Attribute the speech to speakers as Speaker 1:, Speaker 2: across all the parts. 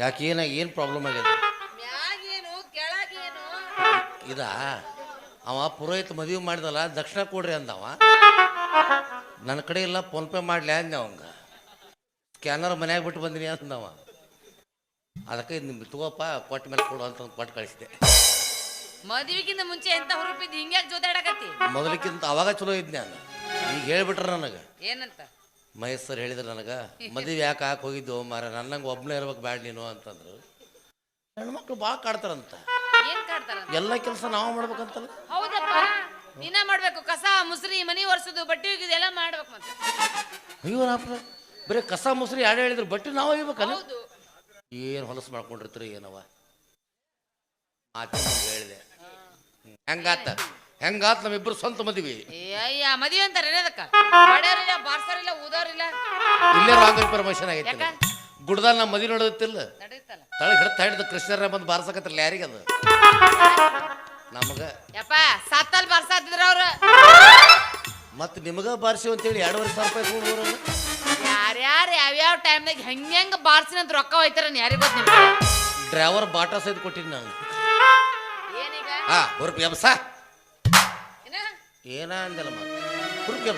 Speaker 1: ಯಾಕೆ ಏನ ಏನು ಪ್ರಾಬ್ಲಮ್ ಆಗಿದೆ
Speaker 2: ಮ್ಯಾಗೇನು ಕೆಳಗೇನು?
Speaker 1: ಇದ? ಅವ ಪುರೋಹಿತ ಮದುವೆ ಮಾಡಿದಲ್ಲ ದಕ್ಷಿಣ ಕೊಡ್ರಿ ಅಂದವ. ನನ್ನ ಕಡೆ ಇಲ್ಲ ಫೋನ್ ಪೇ ಮಾಡ್ಲಿ ಅಂದ ಅವಂಗ. ಸ್ಕ್ಯಾನರ್ ಮನ್ಯಾಗ ಬಿಟ್ಟು ಬಂದಿನಿ ಅಂದವ ಅದಕ್ಕೆ ನಿಮ್ಗೆ ತಗೋಪ್ಪ ಕೊಟ್ಟ ಮೇಲೆ ಕೊಡು ಅಂತ ಕೊಟ್ಟು ಕಳಿಸಿದೆ.
Speaker 2: ಮದುವೆಗಿಂತ ಮುಂಚೆ ಎಂತ ಹುರುಪಿದ್ದು ಹಿಂಗ್ಯಾಕ್ ಜೊತೆ
Speaker 1: ಮೊದಲಕ್ಕಿಂತ ಅವಾಗ ಚಲೋ ಇದ್ದೆ ನಾನು ಈಗ ಹೇಳ್ಬಿಟ್ರ ನನಗೆ.
Speaker 2: ಏನಂತ?
Speaker 1: ಮಹೇಶ್ ಸರ್ ಹೇಳಿದ್ರು ನನಗೆ ಮದುವೆ ಯಾಕೆ ಹಾಕಿ ಹೋಗಿದ್ದು ಮಾರ ನನ್ನಂಗೆ ಒಬ್ಬನೇ ಇರ್ಬೇಕು ಬ್ಯಾಡ ನೀನು ಅಂತಂದ್ರು. ಹೆಣ್ಮಕ್ಳು ಭಾಳ ಕಾಡ್ತಾರಂತ.
Speaker 2: ಏನ್ ಕಾಡ್ತಾರ
Speaker 1: ಎಲ್ಲ ಕೆಲಸ ನಾವು ಮಾಡ್ಬೇಕಂತಲ್ಲ.
Speaker 2: ಹೌದಪ್ಪ. ನೀನ ಮಾಡ್ಬೇಕು ಕಸ ಮುಸ್ರಿ ಮನಿ ಒರೆಸೋದು ಬಟ್ಟೆ ಒಗಿದು ಎಲ್ಲ ಮಾಡ್ಬೇಕು ಮತ್ತೆ.
Speaker 1: ಅಯ್ಯೋ ನಾಪ್ರ ಬರೀ ಕಸ ಮುಸ್ರಿ ಯಾರು ಹೇಳಿದ್ರು ಬಟ್ಟೆ ನಾವು ಒಯ್ಬೇಕಲ್ಲ
Speaker 2: ಹೌದು.
Speaker 1: ಏನು ಹೊಲಸು ಮಾಡ್ಕೊಂಡಿರ್ತೀರಿ ಏನವ. ಆತ ಹೇಳಿದೆ. ಹೆಂಗಾತ? ಹೆಂಗಾತ ನಮ್ಮಿಬ್ರು ಸ್ವಂತ ಮದುವೆ.
Speaker 2: ಅಯ್ಯ ಮದುವೆ ಅಂತಾರೆ ಏನದಕ್ಕ ಊದೋರಿಲ್ಲ
Speaker 1: ಇಲ್ಲೇ ರಾಂಗ್ ಪರ್ಮಿಷನ್ ಆಗೈತಿ
Speaker 2: ಯಾಕ?
Speaker 1: ಗುಡ್ದಾಲ್ ನಮ್ಮ ಮದಿ ನೋಡುತ್ತಿಲ್ಲ
Speaker 2: ನಡೆಯುತ್ತಲ್ಲ.
Speaker 1: ತಳಗ್ ಹಿಡ್ತ ಹಿಡ್ದು ಕೃಷ್ಣರ ಬಂದು ಬಾರ್ಸಕತ್ತಿಲ್ಲ ಯಾರಿಗೆ ಅದು? ನಮಗ.
Speaker 2: ಯಪ್ಪ ಸತ್ತಲ್ ಅವ್ರು ಅವ್ರ.
Speaker 1: ಮತ್ತೆ ನಿಮಗ ಬಾರ್ಸಿ ಅಂತೇಳಿ ಎರಡುವರೆ ಸಾವಿರ ರೂಪಾಯಿ ಕೊಡ್ಬೋರಲ್ಲ
Speaker 2: ಯಾರ್ಯಾರು ಯಾವ್ಯಾವ ಟೈಮ್ನಾಗ ಹೆಂಗ್ ಹೆಂಗ್ ಬಾರ್ಸಿನಂತ ರೊಕ್ಕ ಹೋಯ್ತಾರ ಯಾರಿಗ್ ಗೊತ್ತ ನಿಮ್ಗೆ?
Speaker 1: ಡ್ರೈವರ್ ಬಾಟಾ ಸಹಿತ ಕೊಟ್ಟಿನಿ ನಾನು.
Speaker 2: ಏನೀಗ?
Speaker 1: ಹಾ ಹುರುಪಿ ಎಬ್ಸ.
Speaker 2: ಏನ?
Speaker 1: ಏನ ಅಂದಲ್ಲ ಮತ್ತೆ. ಹುರುಪಿ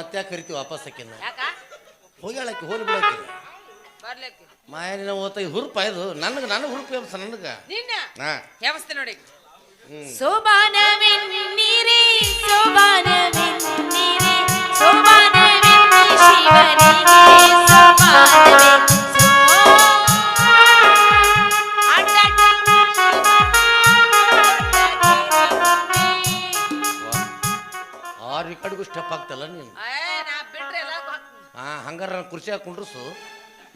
Speaker 1: ಮತ್ತೆ ಕರಿತೀವಿ ವಾಪಸ್ ಆಕಿನ
Speaker 2: ಯಾಕ?
Speaker 1: ಹೋಗ್ಯಾಳಕ್ಕೆ ಹೋಗಿ ಬಿಡಕ್ಕೆ
Speaker 2: ಬರ್ಲಿಕ್ಕೆ
Speaker 1: ಮಾಯನಿನ ಓತ ಹುರುಪ ಇದು ನನಗೆ ನನಗೆ ಹುರುಪ ಎಬ್ಸ ನನಗೆ.
Speaker 2: ನಿನ್ನ?
Speaker 1: ಹಾ.
Speaker 2: ವ್ಯವಸ್ಥೆ ನೋಡಿ. ಸೋಬಾನವೆನ್ನಿರಿ ಸೋಬಾನವೆನ್ನಿರಿ ಸೋಬಾನವೆನ್ನಿ ಶಿವನಿಗೆ ಸೋಬಾನವೆ
Speaker 1: ಆರು ಈ ಕಡೆಗೂ ಸ್ಟೆಪ್ ಆಗ್ತಲ್ಲ ನೀನು. ಹಂಗಾರ ನಾನು ಕುರ್ಚಿ ಹಾಕಿ ಕುಂಡ್ರಸು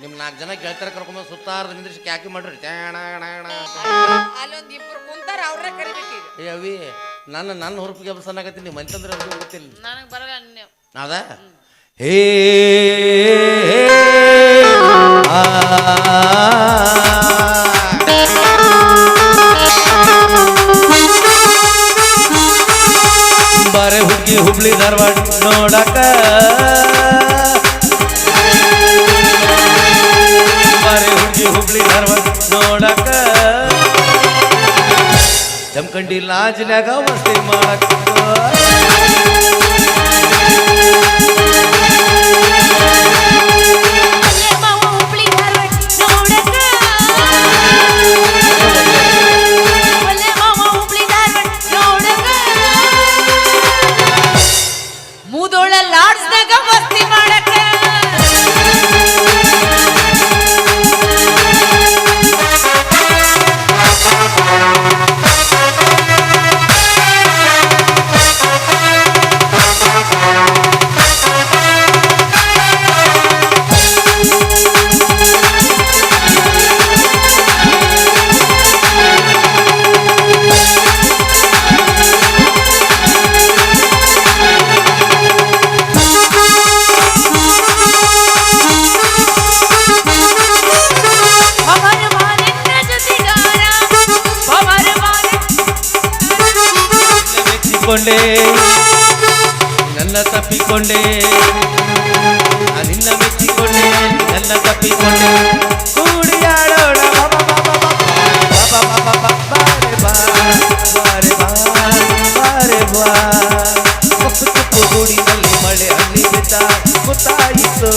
Speaker 1: ನಿಮ್ಮ ನಾಲ್ಕು ಜನ ಗೆಳತರ ಕರ್ಕೊಂಬಂದು ಸುತ್ತಾರ್ದು ನಿಂದ್ರಿಸಿ ಕ್ಯಾಕಿ ಮಾಡ್ರಿ ಟ್ಯಾಣ ಣಾಣ ಅಂತ.
Speaker 2: ಅಲ್ಲೊಂದ್ ಇಬ್ರು ಕುಂತಾರ ಅವ್ರ ಕರಿಬೇಕೀಗ
Speaker 1: ಏ ಅವಿ ನನ್ನ ನನ್ನ ಹುರುಪಿಗೆ ಎಬ್ಸನ್ನಾಗತ್ತೀನಿ ನಿಮ್ಮ ಮಂತಂದ್ರೆ ಅವ್ರಿಗೆ ಗೊತ್ತಿಲ್ಲ
Speaker 2: ನನಗ್ ಬರಲ್ಲ ನೀವು
Speaker 1: ಅದ ಹೇ ಆ. ಬಾರೆ ಹುಡುಗಿ ಹುಬ್ಳಿ ಧಾರವಾಡ ನೋಡಕ ಜಮಖಂಡಿ ಲಾಜ್ನ್ಯಾಗ ಮಸ್ತಿ ಮಾಡಕ ಮೆಚ್ಚಿಕೊಂಡೆ ನನ್ನ ತಪ್ಪಿಕೊಂಡೆ. ನಿನ್ನ ಮೆಚ್ಚಿಕೊಂಡೆ, ನನ್ನ ತಪ್ಪಿಕೊಂಡೆ. ಕೂಡಿಯಾಡೋಣ. ಕಪ್ಪು ಕಪ್ಪು ಗೂಡಿನಲ್ಲಿ ಮಳೆ ಹಣ್ಣಿ ಬಿದ್ದ ಮುತ್ತಾಯಿತು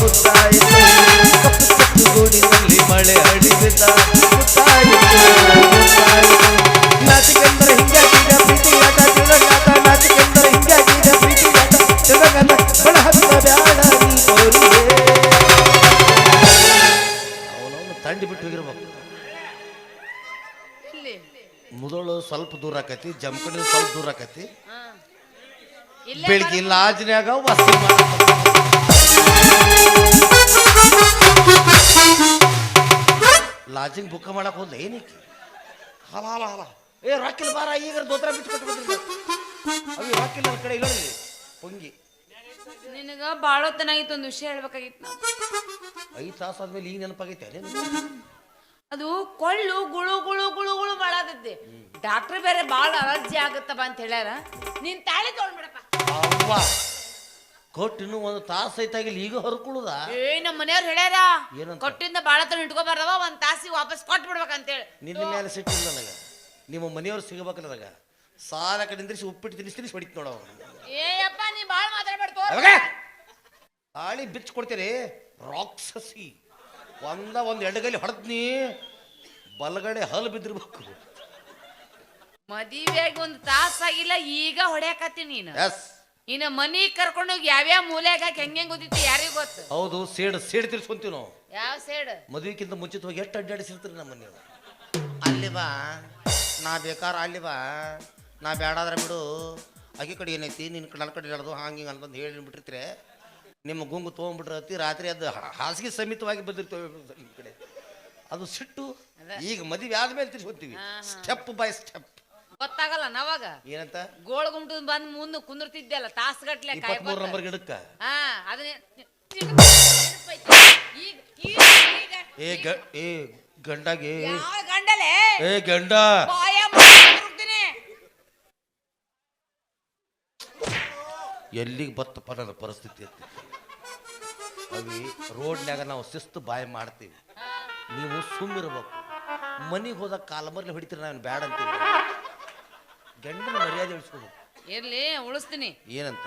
Speaker 1: ಮುತ್ತಾಯಿತು ಕಪ್ಪು ಕಪ್ಪು ಮಳೆ ಮುತ್ತಾಯಿತು ಮುದಳು ಸ್ವಲ್ಪ ದೂರ ಆಕತಿ ಜಮಖಂಡಿ ಸ್ವಲ್ಪ ದೂರ ಆಕತಿ. ಬೆಳಿಗ್ಗೆ ಲಾಜ್ನ್ಯಾಗ ಲಾಜಿಂಗ್ ಬುಕ್ ಮಾಡಕ್ ಹೋದ ಏನಕ್ಕೆ ಹಲ ಹಲ ಹಲ ಏ ರಾಕಿಲ್ ಬಾರ ಈಗ ದೋತ್ರ ಬಿಟ್ಟು ಅವಿ ರಾಕಿಲ್ ನನ್ನ ಕಡೆ ಇಲ್ಲ ಪೊಂಗಿ.
Speaker 2: ನಿನಗ ಬಾಳ ಹೊತ್ತನಾಗಿತ್ತು ಒಂದು ವಿಷಯ ಹೇಳ್ಬೇಕಾಗಿತ್ತು.
Speaker 1: ಐದು ತಾಸು ಆದ್ಮೇಲೆ ಈಗ ನೆನಪಾಗೈತೆ ಅದೇ
Speaker 2: ಕೊಳ್ಳು ಗುಳು ಗುಳು ಗುಳು ಗುಳು ಮಾಡತೈತಿ ಡಾಕ್ಟರ್ ಬೇರೆ ಬಾಳ ಅಲರ್ಜಿ ಆಗುತ್ತಪ್ಪ ಅಂತ ಹೇಳ್ಯಾರ. ನೀನ್ ತಾಳಿ ತೊಗೊಂಡ್ಬಿಡಪ್ಪ.
Speaker 1: ಅವ್ವ ಒಂದು ತಾಸು ಐತಾಗಿಲ್ಲ ಈಗ ಹೊರ್ಕೊಳ್ಳುದ
Speaker 2: ಏ ನಮ್ಮ ಮನೆಯವ್ರು ಹೇಳ್ಯಾರ.
Speaker 1: ಏನಂತ?
Speaker 2: ಕೊಟ್ಟಿಂದ ಬಾಳ ತನ ಇಟ್ಕೋಬಾರ್ದವ ಒಂದ್ ತಾಸಿಗೆ ವಾಪಸ್ ಕೊಟ್ಟು ಬಿಡ್ಬೇಕಂತೇಳಿ
Speaker 1: ನಿನ್ನ ಮೇಲೆ ಸಿಟ್ಟಿಲ್ಲ ನನಗೆ. ನಿಮ್ಮ ಮನೆಯವ್ರು ಸಿಗಬೇಕಲ್ಲ ನನಗೆ. ಸಾಲ ಕಡೆ ನಿಂದ್ರಿಸಿ ಉಪ್ಪಿಟ್ಟು ತಿನ್ನಿಸಿ ತಿನ್ನಿಸಿ ಹೊಡಿತು ನೋಡವ
Speaker 2: ಏಯಪ್ಪ ನೀ ಬಾಳ ಮಾತಾಡ್ಬಾರ್ದು
Speaker 1: ತಾಳಿ ಬಿಚ್ಚಿ ಕೊಡ್ತೀರಿ ರಾಕ್ಷಸಿ. ಒಂದ ಒಂದು ಎಡಗಲಿ ಹೊಡೆದ್ನಿ ಬಲಗಡೆ ಹಲ್ ಬಿದ್ದಿರ್ಬೇಕು.
Speaker 2: ಮದುವೆಯಾಗಿ ಒಂದು ತಾಸಾಗಿಲ್ಲ ಈಗ ಹೊಡ್ಯಾಕತ್ತಿ ನೀನು.
Speaker 1: ಎಸ್
Speaker 2: ಇನ್ನ ಮನಿ ಕರ್ಕೊಂಡೋಗಿ ಯಾವ್ಯಾವ ಮೂಲೆಯಾಗ ಹೆಂಗ್ ಹೆಂಗ್ ಗೊತ್ತಿತ್ತು ಯಾರಿಗೂ ಗೊತ್ತು?
Speaker 1: ಹೌದು ಸೇಡ್ ಸೇಡ್ ತಿರ್ಸ್ಕೊಂತೀವಿ ನಾವು.
Speaker 2: ಯಾವ ಸೈಡ್?
Speaker 1: ಮದುವೆಕ್ಕಿಂತ ಮುಂಚಿತವಾಗಿ ಎಷ್ಟು ಅಡ್ಡಾಡಿಸಿರ್ತೀರಿ ನಮ್ಮ ನೀವು? ಅಲ್ಲಿ ಬಾ ನಾ ಬೇಕಾರ ಅಲ್ಲಿ ಬಾ ನಾ ಬೇಡಾದ್ರೆ ಬಿಡು. ಆಕೆ ಕಡೆ ಏನೈತಿ ನಿನ್ನ ಕಡೆ ನನ್ನ ಕಡೆ ನಡೆದು ಹಂಗೆ ಹಿಂಗೆ ಅಂತಂದು ಹೇಳಿ ಬಿಟ್ಟಿರ್ತೀರಿ ನಿಮ್ಮ ಗುಂಗು ತೊಗೊಂಡ್ಬಿಟ್ರತಿ ರಾತ್ರಿ ಅದು ಹಾಸಿಗೆ ಸಮೇತವಾಗಿ ಬಂದಿರ್ತೇವೆ ನಿಮ್ಮ ಕಡೆ. ಅದು ಸಿಟ್ಟು ಈಗ ಮದುವೆ ಆದ್ಮೇಲೆ ತಿರ್ಸ್ಕೊತೀವಿ ಸ್ಟೆಪ್ ಬೈ ಸ್ಟೆಪ್
Speaker 2: ಗೊತ್ತಾಗಲ್ಲ ನಾವಾಗ?
Speaker 1: ಏನಂತ?
Speaker 2: ಗೋಳ ಗುಂಟು ಬಂದ್ ಮುಂದೆ ಕುಂದಿರ್ತಿದ್ದೆಲ್ಲ ತಾಸುಗಟ್ಲೆ
Speaker 1: ಮೂರು ನಂಬರ್ ಗಿಡಕ್ಕ.
Speaker 2: ಹಾ ಅದನ್ನೇ. ಈಗ
Speaker 1: ಏ ಗ ಏ ಗಂಡಾಗೆ.
Speaker 2: ಯಾವ ಗಂಡಲೆ?
Speaker 1: ಏ ಗಂಡ.
Speaker 2: ಬಾಯ ಮುರ್ತೀನಿ
Speaker 1: ಎಲ್ಲಿಗೆ ಬತ್ತಪ್ಪ ನನ್ನ ಪರಿಸ್ಥಿತಿ ಅಂತ. ಅವಿ ರೋಡ್ನ್ಯಾಗ ನಾವು ಶಿಸ್ತು ಬಾಯಿ ಮಾಡ್ತೀವಿ. ನೀವು ಸುಮ್ಮಿರ್ಬೇಕು. ಮನೆಗೆ ಹೋದಾಗ ಕಾಲಮರ್ಲಿ ಹೊಡಿತೀರಿ ನಾನು ಬ್ಯಾಡ ಅಂತೀವಿ. ಗಂಡನ ಮರ್ಯಾದೆ ಉಳಿಸ್ಕೋಬೇಕು.
Speaker 2: ಇರ್ಲಿ ಉಳಿಸ್ತೀನಿ.
Speaker 1: ಏನಂತ?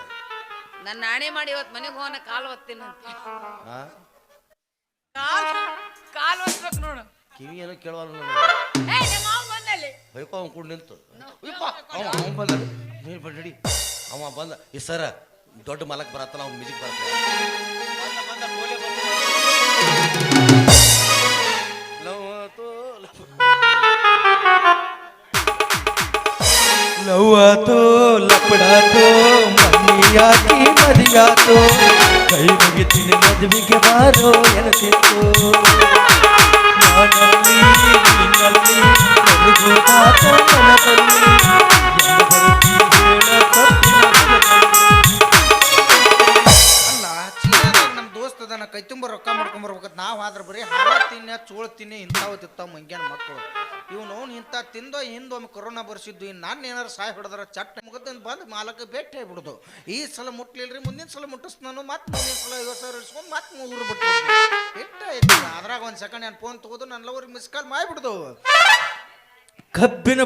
Speaker 2: ನನ್ನ ನಾಣೆ ಮಾಡಿ ಇವತ್ತು ಮನೆಗೆ ಹೋಗೋಣ ಕಾಲು ಒತ್ತೀನಿ
Speaker 1: ಹಾ
Speaker 2: ಕಾಲ್ ಕಾಲ್ ಒತ್ಬೇಕು ನೋಡು.
Speaker 1: ಕಿವಿ ಏನೋ ಕೇಳುವಲ್ಲ
Speaker 2: ಏ ನಮ್ಮ ಮಾವ ಬಂದಲ್ಲಿ?
Speaker 1: ಬೈಕೋ ಅವ್ನು ಕೂಡ ನಿಂತು. ಅಯ್ಯಪ್ಪ, ಅವ ಅವ್ನು ಬಂದ. ನೀನು ಬಂದು ನಡಿ. ಅವ ಬಂದ. ಈ ಸರ ದೊಡ್ಡ ಮಲಕ್ ಬರತ್ತಲ್ಲ ಅವ್ನು ಮ್ಯೂಸಿಕ್ ಬರತ್ತ.
Speaker 3: ಲವ್ವಾತೋ ಲಪಡಾತೋ ಮನಿಯಾಕಿ ಮದಿಯಾತೋ ಕೈ ಮುಗಿತೀನಿ ಮದುವೆಗೆ ಬಾರೋ ಎನಸಿತ್ತು. ನಾನಲ್ಲಿ, ನಿನ್ನಲ್ಲಿ ನನಗೂ ಮಾತ ಮನದಲ್ಲಿ, ಎಲ್ಲ ಬರುತ್ತಿ
Speaker 4: ಕೈ ತುಂಬ ರೊಕ್ಕ ಮಾಡ್ಕೊಂಬರ್ಬೇಕಂತ ನಾವು ಆದ್ರೆ ಬರೀ ಹಾಲ ತಿನ್ನ ಚೋಳು ತಿನ್ನಿ ಇಂಥವು ತಿಂತಾವ ಮಂಗ್ಯಾನ ಮಕ್ಕಳು ಇವನು ಇಂಥ ತಿಂದೋ ಹಿಂದೊಮ್ಮೆ ಕೊರೋನಾ ಬರ್ಸಿದ್ದು ಇನ್ನು ನಾನು ಏನಾರು ಸಾಯ್ ಹೊಡೆದ್ರೆ ಚಟ್ ಮುಗದಿಂದ ಬಂದು ಮಾಲಕ್ಕೆ ಭೇಟಿ ಆಗ್ಬಿಡುದು. ಈ ಸಲ ಮುಟ್ಲಿಲ್ರಿ, ಮುಂದಿನ ಸಲ ಮುಟ್ಟಿಸ್ ನಾನು ಮತ್ತೆ ಮುಂದಿನ ಸಲ ಐವತ್ತು ಸಾವಿರ ಇಸ್ಕೊಂಡು ಮತ್ತೆ ಮೂರು ಬಿಟ್ಟು ಇಟ್ಟ ಆಯ್ತು ಅದ್ರಾಗ ಒಂದು ಸೆಕೆಂಡ್ ನಾನು ಫೋನ್ ತಗೋದು ನನ್ನ ಲವ್ರಿಗೆ ಮಿಸ್ ಕಾಲ್ ಮಾಡಿಬಿಡ್ದು.
Speaker 3: ಕಬ್ಬಿನ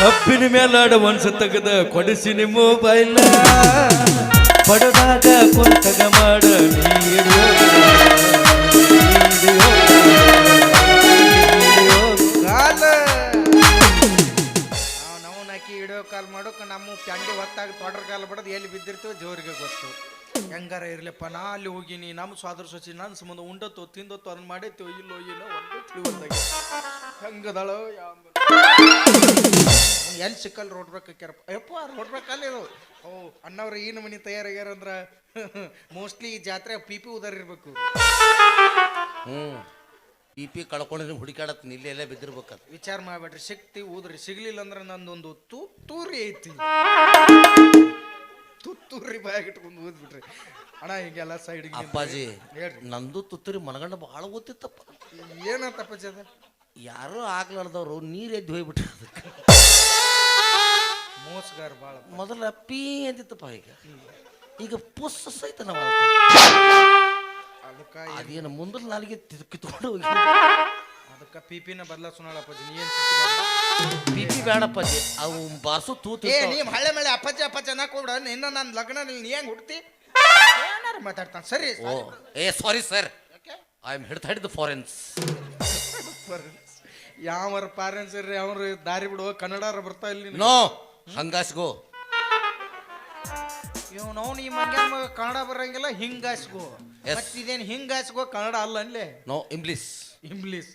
Speaker 3: ಕಬ್ಬಿನ ಮೇಲಾಡ ಮನ್ಸು ತೆಗೆದ ನಿಮ್ಮ ಮೊಬೈಲ ಪಡೆದಾಗ ಕುಂತಗ ಮಾಡ ನೀಡಿಯೋ
Speaker 4: ಕಾಲ. ಮಾಡೋಕೆ ನಮ್ಮ ಪ್ಯಾಂಡಿ ಹೊತ್ತಾಗಿ ತೊಡ್ರ ಕಾಲ ಬಡದು ಎಲ್ಲಿ ಬಿದ್ದಿರ್ತೀವೋ ಜೋರಿಗೆ ಗೊತ್ತು. ಹೆಂಗಾರ ಇರ್ಲಪ್ಪ, ನಾ ಅಲ್ಲಿ ಹೋಗಿನಿ ನಮ್ಮ ಸ್ವಾದ್ರ ಸೊಸಿ ನನ್ನ ಸಂಬಂಧ ಉಂಡತ್ತೋ ತಿಂದತ್ತೋ ಅದನ್ನ ಮಾಡೈತೋ ಇಲ್ಲೋ ಏನೋ ಒಂದು ತಿಳಿವಲ್ದಾಗ. ಹೆಂಗದಾಳೋ ಯಾವ ಎಲ್ಲಿ ಸಿಕ್ಕಲ್ಲಿ ರೋಡ್ ಯಪ್ಪ ಅಯ್ಯಪ್ಪ ರೋಡ್ ಬೇಕಲ್ಲ ಇದು ಓ ಅಣ್ಣವ್ರ ಏನು ಮನೆ ತಯಾರಾಗ್ಯಾರ ಅಂದ್ರ? ಮೋಸ್ಟ್ಲಿ ಈ ಜಾತ್ರೆ ಪಿ ಪಿ ಉದರ್ ಇರ್ಬೇಕು.
Speaker 1: ಹ್ಞೂ ಪಿ ಪಿ ಕಳ್ಕೊಂಡಿದ್ರೆ ಹುಡುಕಾಡತ್ ಇಲ್ಲೇ ಎಲ್ಲ
Speaker 4: ವಿಚಾರ ಮಾಡ್ಬೇಡ್ರಿ ಶಕ್ತಿ ಊದ್ರಿ ಸಿಗ್ಲಿಲ್ಲ ಅಂದ್ರೆ ನಂದೊಂದು ತುತ್ತೂರಿ ಐತಿ. ತುತ್ತೂರಿ ಬಾಯಾಗಿಟ್ಕೊಂಡು ಊದ್ಬಿಟ್ರಿ ಅಣ್ಣ ಹಿಂಗೆಲ್ಲ ಸೈಡ್
Speaker 1: ಅಪ್ಪಾಜಿ
Speaker 4: ಹೇಳ್ರಿ.
Speaker 1: ನಂದು ತುತ್ತೂರಿ ಮನಗಂಡ ಭಾಳ ಗೊತ್ತಿತ್ತಪ್ಪ.
Speaker 4: ಏನಂತಪ್ಪ ಜದ
Speaker 1: ಯಾರೋ ಆಗ್ಲಾರ್ದವ್ರು ನೀರು ಎದ್ದು ಹೋಗ್ಬಿಟ್ರು ಅದಕ್ಕೆ.
Speaker 4: ಮೋಸಗಾರ ಭಾಳ
Speaker 1: ಮೊದಲ ಪೀ ಅಂತಿತ್ತಪ್ಪ ಈಗ. ಈಗ ಪುಸ್ ಸಹಿತ ನಾವು
Speaker 4: ಅದಕ್ಕೆ
Speaker 1: ಅದೇನು ಮುಂದ್ರ ನಾಲಿಗೆ ಕಿತ್ಕೊಂಡು ಹೋಗಿ.
Speaker 4: ಅದಕ್ಕ ಪಿ ಪಿನ ಬದಲಾಸೋಣಪ್ಪಾಜಿ ನೀ ನೀನು ಏನು.
Speaker 1: ಪಿ ಪಿ ಬೇಡಪ್ಪಾಜಿ ಅವು ಬಾರ್ಸು ತೂತು
Speaker 4: ಏ ನೀ ಹಳ್ಳೆ ಮಳೆ ಅಪ್ಪಚ್ಚ ಅಪ್ಪಚ್ಚ ಅನ್ನಕ್ ಹೋಗ್ಬಿಡ. ನಿನ್ನ ನನ್ನ ಲಗ್ನ ನೀ ಹೆಂಗ್ ಹುಡ್ತಿ ಏನಾರ ಮಾತಾಡ್ತಾನೆ? ಸರಿ
Speaker 1: ಓ ಏ ಸಾರಿ ಸರ್? ಐ ಆಮ್ ಹಿಡ್ತಾ ಹಿಡಿದು ಫಾರೆನ್ಸ್
Speaker 4: ಯಾವ ಪಾರೆನ್ಸ್ ಇರ್ರಿ ಅವ್ರು ದಾರಿ ಬಿಡುವ ಕನ್ನಡ ಬರ್ತಾ ಇಲ್ಲಿ
Speaker 1: ನೋ ಹಂಗಾಸ್ಗೋ.
Speaker 4: ಇವ್ ನಾವು ಈ ಮಂಗ್ಯಾನ ಮಗ ಕನ್ನಡ ಬರಂಗಿಲ್ಲ ಹಿಂಗಾಸ್ಗೋ.
Speaker 1: Yes.
Speaker 4: ಇದೇನ್ ಹಿಂಗಾಸ್ಗೋ ಕನ್ನಡ ಅಲ್ಲ ಅನ್ಲೇ?
Speaker 1: No English.
Speaker 4: ಇಂಗ್ಲೀಷ್.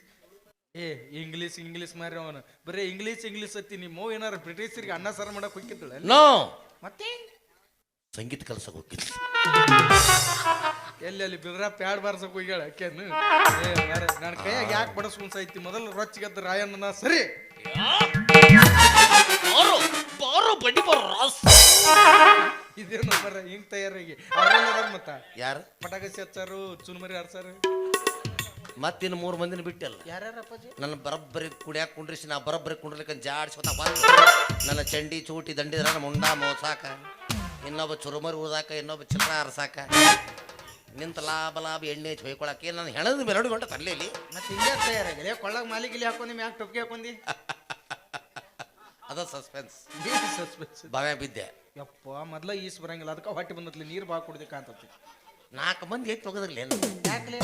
Speaker 4: ಏ ಇಂಗ್ಲೀಷ್ ಇಂಗ್ಲೀಷ್ ಮಾರಿ ಅವನು. ಬರೀ ಇಂಗ್ಲೀಷ್ ಇಂಗ್ಲೀಷ್ ಅತ್ತಿ ನಿಮ್ಮ ಏನಾರ ಬ್ರಿಟಿಷರಿಗೆ ಅನ್ನ ಸಾರು ಮಾಡಕ್ ಹೋಗಿದ್ದಳ
Speaker 1: ನೋ.
Speaker 4: ಮತ್ತೆ?
Speaker 1: ಸಂಗೀತ ಕಲ್ಸಕ್ಕೆ ಹೋಗಿದ್ದೆ.
Speaker 4: ಎಲ್ಲಿ ಅಲ್ಲಿ ಬಿದ್ರ ಪ್ಯಾಡ್ ಬಾರ್ಸಕ್ ಹೋಗ್ಯಾಳ ಅಕ್ಕೇನು ನನ್ನ ಕೈಯಾಗ ಯಾಕೆ ಬಡಸ್ಕೊಂಡ್ ಐತಿ ಮೊದಲು ರೊಚ್ಚಿಗೆದ್ದ ರಾಯಣ್ಣನ ಸರಿ.
Speaker 1: ಬಾರೋ ರಾಸ್?
Speaker 4: ಇದೇನು ಬರ ಹಿಂಗ್ ತಯಾರಾಗಿ. ಅವ್ರೆಲ್ಲ ಮತ್ತ?
Speaker 1: ಯಾರು?
Speaker 4: ಪಟಾಕಸಿ ಹಚ್ಚಾರು ಚುನ್ಮರಿ ಹರ್ಸಾರು.
Speaker 1: ಮತ್ತಿನ್ನು ಮೂರು ಮಂದಿನ ಬಿಟ್ಟಲ್ಲ.
Speaker 4: ಯಾರ್ಯಾರಪ್ಪಾಜಿ
Speaker 1: ನನ್ನ ಬರಬ್ಬರಿ ಕುಡಿಯಾಕ ಕುಂಡ್ರಿಸಿ ನಾ ಬರಬ್ಬರಿ ಕುಂಡ್ರಲಿಕ್ಕ ಜಾಡ್ಸ್ಕೊತ ಬಂದು. ನನ್ನ ಚಂಡಿ ಚೂಟಿ ದಂಡಿದ್ರ ಮುಂಡ ಮೋಸಾಕ. ಇನ್ನೊಬ್ಬ ಚುರುಮರಿ ಊದಾಕ ಇನ್ನೊಬ್ಬ ಚಿತ್ರ ಹರ್ಸಾಕ. ನಿಂತ ಲಾಭ ಲಾಭ ಎಣ್ಣೆ ಹೊಯ್ಕೊಳಕ್ಕೆ ಏನು ನಾನು ಹೆಣದ ಮೆರಡು ಹೊಂಟ ತಲ್ಲೇಲಿ.
Speaker 4: ಮತ್ತೆ ಹಿಂಗೆ ತಯಾರಾಗಿ ಕೊಳ್ಳಾಗ ಮಾಲಿಗಿಲಿ ಹಾಕೊಂಡಿ ಮ್ಯಾಕ್ ಟೊಪ್ಪಿಗೆ ಹಾಕೊಂಡಿ.
Speaker 1: ಅದ ಸಸ್ಪೆನ್ಸ್
Speaker 4: ಸಸ್ಪೆನ್ಸ್
Speaker 1: ಬಾವೆ ಬಿದ್ದೆ.
Speaker 4: ಯಪ್ಪ ಮೊದ್ಲ ಈಸ್ ಬರಂಗಿಲ್ಲ. ಅದಕ್ಕೆ ಹೊಟ್ಟೆ ಬಂದತ್ಲಿ ನೀರು ಬಾ ಕುಡ್ದಿ ಕಾಂತತಿ
Speaker 1: ನಾಲ್ಕು ಮಂದಿ ಎತ್ತು ಹೋಗೋದ್ರಲ್ಲ ಏನು?
Speaker 4: ಯಾಕಲೆ?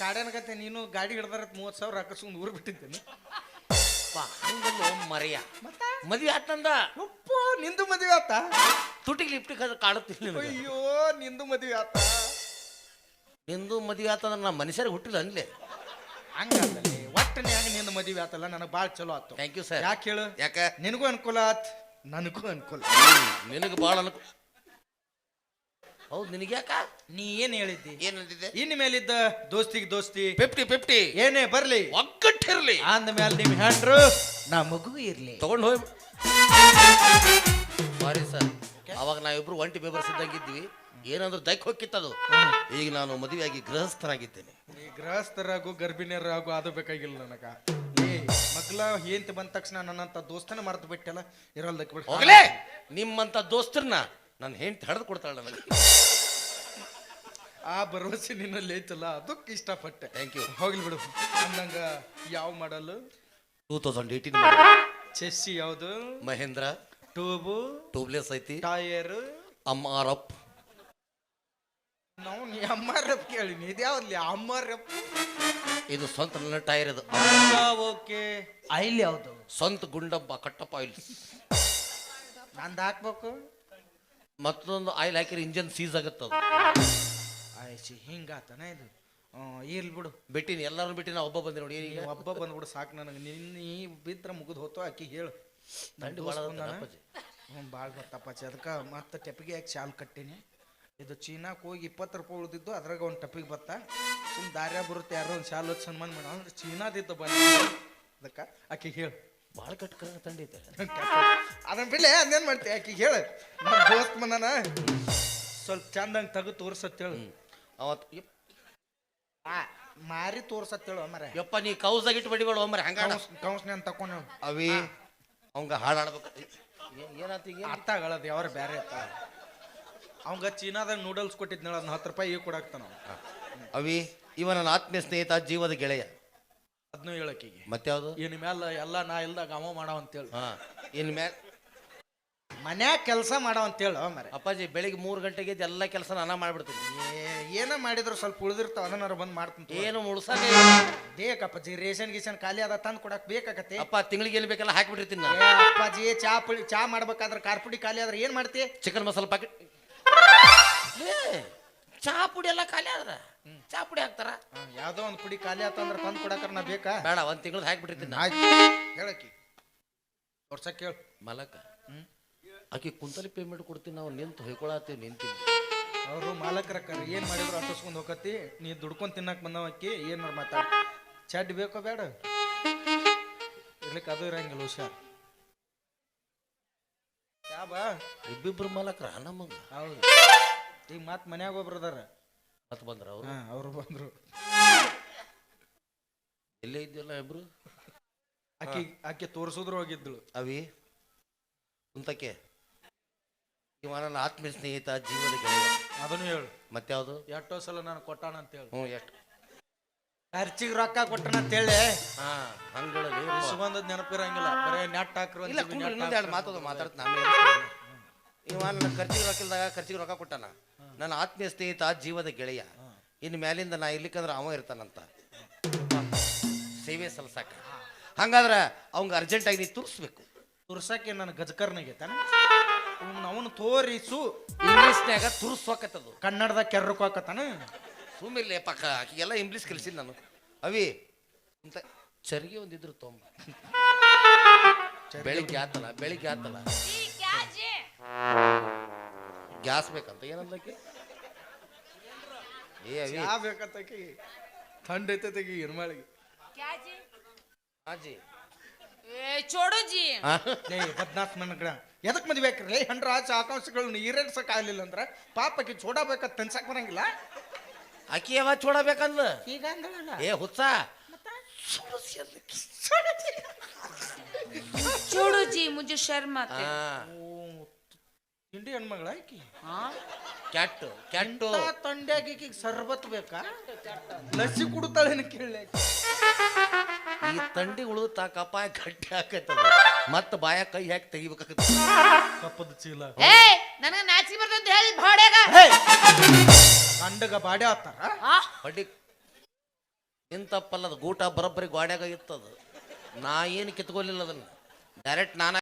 Speaker 4: ಕಾಡ್ಯಾನಕತ್ತೆ ನೀನು ಗಾಡಿ ಹಿಡ್ದಾರ ಮೂವತ್ತು ಸಾವಿರ ಹಾಕಿಸ್ಕೊಂಡು ಊರು ಬಿಟ್ಟಿದ್ದೇನೆ.
Speaker 1: ಹಂಗಲ್ಲ ಮರೆಯ. ಮದುವೆ ಆತಂದ
Speaker 4: ಯಪ್ಪ ನಿಂದು ಮದುವೆ ಆತ?
Speaker 1: ತುಟಿಗೆ ಲಿಪ್ಟಿಗೆ ಕಾಡುತ್ತಿಲ್ಲ ನಿನಗೆ.
Speaker 4: ಅಯ್ಯೋ ನಿಂದು ಮದುವೆ ಆತ?
Speaker 1: ನಿಂದು ಮದುವೆ ಆತಂದ್ರೆ ನಾ ಮನುಷ್ಯರಿಗೆ ಹುಟ್ಟಿಲ್ಲ ಅನ್ಲೇ.
Speaker 4: ಹಂಗಲ್ಲೇ ನಿಂದು ಮದುವೆ ಆತಲ್ಲ ನನಗೆ ಭಾಳ ಚಲೋ ಆತು.
Speaker 1: ಥ್ಯಾಂಕ್ ಯು ಸರ್
Speaker 4: ಯಾಕೆ ಹೇಳು?
Speaker 1: ಯಾಕೆ?
Speaker 4: ನಿನಗೂ ಅನುಕೂಲ ಆತ್ ನನಗೂ ಅನುಕೂಲ
Speaker 1: ನಿನಗೆ ಭಾಳ ಅನುಕೂಲ ಹೌದು ನಿನಗೆ ಯಾಕ?
Speaker 4: ನೀ ಏನ್ ಹೇಳಿದ್ದಿ?
Speaker 1: ಏನಂತಿದ್ದೆ
Speaker 4: ಇನ್ ಮೇಲಿದ್ದ ದೋಸ್ತಿಗೆ ದೋಸ್ತಿ.
Speaker 1: ಫಿಫ್ಟಿ ಫಿಫ್ಟಿ
Speaker 4: ಏನೇ ಬರ್ಲಿ.
Speaker 1: ಒಗ್ಗಟ್ಟಿರ್ಲಿ.
Speaker 4: ಅಂದ ಮೇಲೆ ನಿಮ್ ಹೆಂಡ್ರು ನಾ ಮಗು ಇರ್ಲಿ.
Speaker 1: ತಗೊಂಡು ಹೋಗಿ ಬಾರಿ ಸರ್ ಅವಾಗ ನಾವಿಬ್ರು ಒಂಟಿ ಬೇಬರ್ಸಿದ್ದಂಗಿದ್ವಿ ಏನಂದ್ರೆ ದೈಕ್ ಹೋಗಿತ್ತದು ಈಗ ನಾನು ಮದುವೆಯಾಗಿ ಗೃಹಸ್ಥನಾಗಿದ್ದೇನೆ.
Speaker 4: ಗೃಹಸ್ಥರಾಗು ಗರ್ಭಿಣಿಯರಾಗು ಅದು ಬೇಕಾಗಿಲ್ಲ ನನಗ. ಏ ಮಗ್ಲ ಏಂತ ಬಂದ ತಕ್ಷಣ ನನ್ನಂತ ದೋಸ್ತನ ಮರ್ತು ಬಿಟ್ಟಲ್ಲ ಇರಲ್ದಕ್ಕೆ ಬಿಟ್ಟು
Speaker 1: ಹೋಗಲೇ! ನಿಮ್ಮಂತ ದೋಸ್ತರನ್ನ ನನ್ನ ಹೆಂಡತಿ ಹಡ್ದು ಕೊಡ್ತಾಳೆ ನನಗೆ.
Speaker 4: ಆ ಭರವಸೆ ನಿನ್ನಲ್ಲಿ ಐತಲ್ಲ ಅದಕ್ಕೆ ಇಷ್ಟಪಟ್ಟೆ.
Speaker 1: ಥ್ಯಾಂಕ್ ಯು
Speaker 4: ಹೋಗ್ಲಿ ಬಿಡು. ಅಂದಂಗ ಯಾವ ಮಾಡಲು?
Speaker 1: ಟೂ ತೌಸಂಡ್ ಏಯ್ಟೀನ್
Speaker 4: ಚೆಸ್ಸಿ ಯಾವುದು?
Speaker 1: ಮಹೇಂದ್ರ.
Speaker 4: ಟ್ಯೂಬು
Speaker 1: ಟ್ಯೂಬ್ಲೆಸ್ ಐತಿ.
Speaker 4: ಟೈರ್.
Speaker 1: ಆರ್ ಆರಪ್
Speaker 4: ನಾವು ನೀ ಅಮ್ಮಾರಪ್ ಕೇಳಿನಿ ಇದ್ಯಾವ್ಲಿ ಅಮ್ಮಾರಪ್
Speaker 1: ಇದು ಸ್ವಂತ ನನ್ನ ಟೈರ್ ಇದು.
Speaker 4: ಓಕೆ. ಆಯಿಲ್ ಯಾವುದು?
Speaker 1: ಸ್ವಂತ ಗುಂಡಬ್ಬ ಕಟ್ಟಪ್ಪ ಆಯಿಲ್
Speaker 4: ನಂದು ಹಾಕ್ಬೇಕು.
Speaker 1: ಮತ್ತೊಂದು ಆಯಿಲ್ ಹಾಕಿದ್ರೆ ಇಂಜನ್ ಸೀಸ್ ಆಗುತ್ತದ.
Speaker 4: ಆಯ್ಸಿ ಹಿಂಗಾತನ ಇದು. ಇರ್ಲಿ ಬಿಡು.
Speaker 1: ಬಿಟ್ಟಿನಿ ಎಲ್ಲರೂ ಬಿಟ್ಟಿನ ಒಬ್ಬ ಬಂದೆ ನೋಡಿ ಈಗ.
Speaker 4: ಒಬ್ಬ ಬಂದ್ಬಿಡು ಸಾಕು ನನಗೆ. ನಿನ್ನ ಈ ಬಿದ್ರ ಮುಗಿದು ಹೋತು ಆಕಿ ಹೇಳು.
Speaker 1: ದಂಡ ಭಾಳ
Speaker 4: ಭಾಳ ಬತ್ತಪ್ಪಾಚಿ ಅದಕ್ಕೆ ಮತ್ತೆ ಟೆಪ್ಪಿಗೆ ಹಾಕಿ ಶಾಲ್ ಕಟ್ಟೀನಿ. ಇದು ಚೀನಾಕ್ ಹೋಗಿ ಇಪ್ಪತ್ತು ರೂಪಾಯಿ ಉಳಿದಿದ್ದು ಅದ್ರಾಗ ಒಂದು ಟಪಿಗೆ ಬತ್ತ. ಸುಮ್ ದಾರ್ಯ ಬರುತ್ತೆ ಯಾರೋ ಒಂದು ಶಾಲು ಸನ್ಮಾನ ಮಾಡ. ಅಂದ್ರೆ ಚೀನಾದಿತ್ತು ಬಂದ ಅದಕ್ಕೆ ಆಕಿ ಹೇಳು.
Speaker 1: ಭಾಳ ಕಟ್ ಕರ ತಂಡಿ ಐತೆ.
Speaker 4: ಅದನ್ನ ಬಿಡ್ಲೆ ಅದೇನು ಮಾಡ್ತಿ? ಆಕಿ ಹೇಳು. ನಮ್ಮ ದೋಸ್ತ್ ಮನಾನ ಸ್ವಲ್ಪ ಚಂದಂಗೆ ತೆಗೆದು ತೋರ್ಸತ್ತೇಳು
Speaker 1: ಅವತ್ತು
Speaker 4: ಮಾರಿ ತೋರ್ಸತ್ತೇಳು ಮರ
Speaker 1: ಯಪ್ಪ ನೀ ಕೌಸಾಗಿ ಇಟ್ಟು ಬಡಿಬೇಡ ಒಮ್ಮರೆ ಹಂಗ
Speaker 4: ಅಂತ ತಕೊಂಡು
Speaker 1: ಅವಿ ಅವಂಗ ಹಾಡಾಡ್ಬೇಕು ಏನಂತ
Speaker 4: ಅರ್ಥ ಆಗಲ್ಲದು ಯಾವ್ರ ಬ್ಯಾರೆ ಅತ್ತ ಅವಂಗ ಚೀನಾದಾಗ ನೂಡಲ್ಸ್ ಕೊಟ್ಟಿದ್ನಳ ಅದನ್ನ ಹತ್ತು ರೂಪಾಯಿ ಈಗ ಕೊಡಾಕ್ತಾನ
Speaker 1: ಅವಿ. ಇವನ ನನ್ನ ಆತ್ಮೀಯ ಸ್ನೇಹಿತ ಜೀವದ ಗೆಳೆಯ.
Speaker 4: ಅದನ್ನೂ ಹೇಳಕ್ಕೀಗ.
Speaker 1: ಮತ್ಯಾವುದು
Speaker 4: ಇನ್ ಮ್ಯಾಲ ಎಲ್ಲ ನಾ ಇಲ್ದಾಗ ಅವ ಮಾಡವ ಅಂತೇಳಿ.
Speaker 1: ಹಾ. ಇನ್ ಮ್ಯಾಲ
Speaker 4: ಮನ್ಯಾಗ ಕೆಲಸ ಮಾಡವ ಅಂತೇಳು ಮರೆ
Speaker 1: ಅಪ್ಪಾಜಿ ಬೆಳಿಗ್ಗೆ ಮೂರು ಗಂಟೆಗೆ ಎದ್ದು ಎಲ್ಲ ಕೆಲಸ ನಾನ ಮಾಡ್ಬಿಡ್ತೀನಿ.
Speaker 4: ಏನ ಮಾಡಿದ್ರು ಸ್ವಲ್ಪ ಉಳಿದಿರ್ತಾವ ಅದನ್ನಾರು ಬಂದ್ ಮಾಡ್ತೀನಿ
Speaker 1: ಏನು ಮುಳ್ಸಾಕ
Speaker 4: ಬೇಕಪ್ಪಾಜಿ ರೇಷನ್ ಗೀಷನ್ ಖಾಲಿ ಅದ ತಂದು ಕೊಡಕ್ ಬೇಕಾಗತ್ತೆ.
Speaker 1: ಅಪ್ಪ ತಿಂಗಳಿಗೆ ಏನು ಬೇಕಲ್ಲ ಹಾಕಿಬಿಟ್ಟಿರ್ತೀನಿ ನಾನು
Speaker 4: ಅಪ್ಪಾಜಿ ಚಾ ಪುಡಿ ಚಾ ಮಾಡ್ಬೇಕಾದ್ರೆ ಕಾರ್ಪುಡಿ ಖಾಲಿ ಆದ್ರೆ ಏನ್ ಮಾಡ್ತಿ?
Speaker 1: ಚಿಕನ್ ಮಸಾಲ ಪ್ಯಾಕೆಟ್ ಚಹಾ ಪುಡಿ ಎಲ್ಲ ಖಾಲಿ ಆದ್ರ? ಚಹಾ ಪುಡಿ ಹಾಕ್ತಾರ?
Speaker 4: ಯಾವ್ದೋ ಒಂದ್ ಪುಡಿ ಖಾಲಿ ಆತಂದ್ರ ತಂದ್ ಕೊಡಕ್ರ ನಾ ಬೇಕಾ?
Speaker 1: ಬೇಡ ಒಂದ್ ತಿಂಗಳದ ಹಾಕ್ಬಿಟ್ಟಿರ್ತೀನಿ ನಾ.
Speaker 4: ಆಯ್ತು ಹೇಳಕ್ಕಿ ವರ್ಷಕ್ಕೆ ಕೇಳು
Speaker 1: ಮಲಕ ಆಕಿ ಕುಂತಲಿ ಪೇಮೆಂಟ್ ಕೊಡ್ತೀನಿ ನಾವು ನಿಂತು ಹೊಯ್ಕೊಳತ್ತೀವಿ ನಿಂತೀನಿ
Speaker 4: ಅವರು ಮಾಲಕರಕ್ಕಾರ ಏನ್ ಮಾಡಿದ್ರು ಹತ್ತಿಸ್ಕೊಂಡ್ ಹೋಗತಿ ನೀ ದುಡ್ಕೊಂಡ್ ತಿನ್ನಕ್ ಬಂದವ ಅಕ್ಕಿ ಏನ್ ಮಾತಾಡ. ಚಡ್ ಬೇಕೋ ಬೇಡ? ಇರ್ಲಿಕ್ಕೆ ಅದು ಇರಂಗಿಲ್ಲ ಹುಷಾರ್. ಯಾವ
Speaker 1: ಇಬ್ಬಿಬ್ರು ಮಲಕ್ರ ನಮಗ
Speaker 4: ಹೌದು. ಈಗ ಮತ್ ಮನ್ಯಾಗ ಒಬ್ರು ಅದಾರ.
Speaker 1: ಮತ್ ಬಂದ್ರ ಅವ್ರು?
Speaker 4: ಹಾ ಅವ್ರು ಬಂದ್ರು.
Speaker 1: ಎಲ್ಲೇ ಇದ್ದಿಲ್ಲ ಇಬ್ರು?
Speaker 4: ಆಕಿ ಆಕೆ ತೋರ್ಸುದ್ರು ಹೋಗಿದ್ಳು.
Speaker 1: ಅವಿ ಕುಂತಕ್ಕೆ. ಇವ ನನ್ನ ಆತ್ಮೀಯ ಸ್ನೇಹಿತ ಜೀವನ ಗೆಳೆಯ.
Speaker 4: ಅದನ್ನು ಹೇಳು.
Speaker 1: ಮತ್ಯಾವುದು?
Speaker 4: ಎಷ್ಟೋ ಸಲ ನಾನು ಕೊಟ್ಟಾನ ಅಂತ ಹೇಳು.
Speaker 1: ಹ್ಞೂ ಎಷ್ಟು?
Speaker 4: ಖರ್ಚಿಗೆ ರೊಕ್ಕ ಕೊಟ್ಟನ ಅಂತೇಳಿ
Speaker 1: ಹಾ ಹಂಗಳಲ್ಲಿ
Speaker 4: ಸುಗಂಧದ ನೆನಪಿರಂಗಿಲ್ಲ. ಬರೇ ನೆಟ್ ಹಾಕ್ರು
Speaker 1: ಇಲ್ಲ ಕುಂಡ್ರಿ ಇನ್ನೊಂದು ಎರಡು ಮಾತದು ಆಮೇಲೆ ಇವ ನನ್ನ ಖರ್ಚಿಗೆ ರೊಕ್ಕ ಇಲ್ದಾಗ ಖರ್ಚಿಗೆ ರೊಕ್ಕ ಕೊಟ್ಟಾನ. ನನ್ನ ಆತ್ಮೀಯ ಸ್ನೇಹಿತ ಜೀವದ ಗೆಳೆಯ. ಇನ್ನು ಮ್ಯಾಲಿಂದ ನಾ ಇರ್ಲಿಕ್ಕಂದ್ರೆ ಅವ ಇರ್ತಾನಂತ. ಸೇವೆ ಸಲ್ಸಾಕ. ಹಂಗಾದ್ರೆ ಅವಂಗ ಅರ್ಜೆಂಟಾಗಿ ನೀ ತುರ್ಸ್ಬೇಕು.
Speaker 4: ತುರ್ಸಕ್ಕೆ ನನ್ನ ಗಜಕರ್ನಾಗೈತಾನ ಅವನು ತೋರಿಸು.
Speaker 1: ಇಂಗ್ಲೀಷ್ನ್ಯಾಗ ಕನ್ನಡದ
Speaker 4: ಕನ್ನಡದಾಗ ಕೆರ್ರಕ್ಕಾಕತ್ತಾನ.
Speaker 1: ಸುಮ್ಮಿಲ್ಲ ಪಕ್ಕ ಆಕಿಗೆಲ್ಲ ಇಂಗ್ಲೀಷ್ ಕಲಿಸಿದ್ ನಾನು. ಅವಿ ಅಂತ ಚರಿಗೆ ಒಂದಿದ್ರು ತೊಂಬ. ಬೆಳಿಗ್ಗೆ ಆತಲ್ಲ ಬೆಳಿಗ್ಗೆ ಆತಲ್ಲ. ಗ್ಯಾಸ್ ಬೇಕಂತ ಏನಂದಕ್ಕೆ? ಏ ಅವಿ.
Speaker 4: ಚಾ ಬೇಕತ್ತಕಿ ಥಂಡ್ ಐತೈತಿ ಇರ್ಮಾಳಿಗೆ.
Speaker 2: ಕ್ಯಾಜಿ
Speaker 1: ಹಾಜಿ
Speaker 2: ಏ
Speaker 4: ಬದ್ನಾಸ್ ಎದಕ್ ಮದ್ವೆ ಹಾಕ್ರಿ ಹಂಡ್ರ ಆಚೆ ಆಕಾಂಕ್ಷಗಳನ್ನ ಈರೇರ್ಸಕ್ ಆಗ್ಲಿಲ್ಲ ಅಂದ್ರ ಪಾಪಕ್ಕೆ ಚೋಡ ಬೇಕತ್ ತನ್ಸಕ್ ಬರಂಗಿಲ್ಲ?
Speaker 1: ಆಕಿ ಯಾವಾಗ ಚೋಡಬೇಕಂದ್ಲ
Speaker 4: ಈಗ
Speaker 1: ಏ ಹುಚ್ಚ.
Speaker 2: ಚೋಡು ಜಿ ಮುಜೆ ಶರ್ಮ
Speaker 4: ತಿಂಡಿ ಹೆಣ್ಮಗಳ ಆಕಿ?
Speaker 2: ಹಾ?
Speaker 1: Cat cat.
Speaker 4: ಇಂಥ ತಂಡ್ಯಾಗ ಈಕಿಗೆ ಸರ್ಬತ್ ಬೇಕಾ? ಲಸಿ ಕುಡ್ತಾಳೇನು ಕೇಳಿ
Speaker 1: ಈ ತಂಡಿ ಉಳಿದ ಕಪಾಯ ಗಟ್ಟಿ ಹಾಕೈತದ ಮತ್ತ ಬಾಯ ಕೈ ಹಾಕಿ ತೆಗಿಬೇಕಾಗತ್ತ
Speaker 3: ಕಪ್ಪದ ಚೀಲ.
Speaker 2: ಏ ನನಗ ನಾಚಿಕೆ ಬರ್ತಂತ ಹೇಳಿ ಬಾಡ್ಯಾಗ
Speaker 4: ಗಂಡಗ ಬಾಡೆ ಆತಾರ.
Speaker 2: ಆ?
Speaker 1: ಬಡ್ಡಿ ಇಂತಪ್ಪಲ್ಲದ ಗೂಟ ಬರೋಬ್ಬರಿ ಗ್ವಾಡ್ಯಾಗ ಇತ್ತದ. ನಾ ಏನು ಕಿತ್ಕೊಲಿಲ್ಲ ಅದನ್ನ. ಡೈರೆಕ್ಟ್ ನಾನ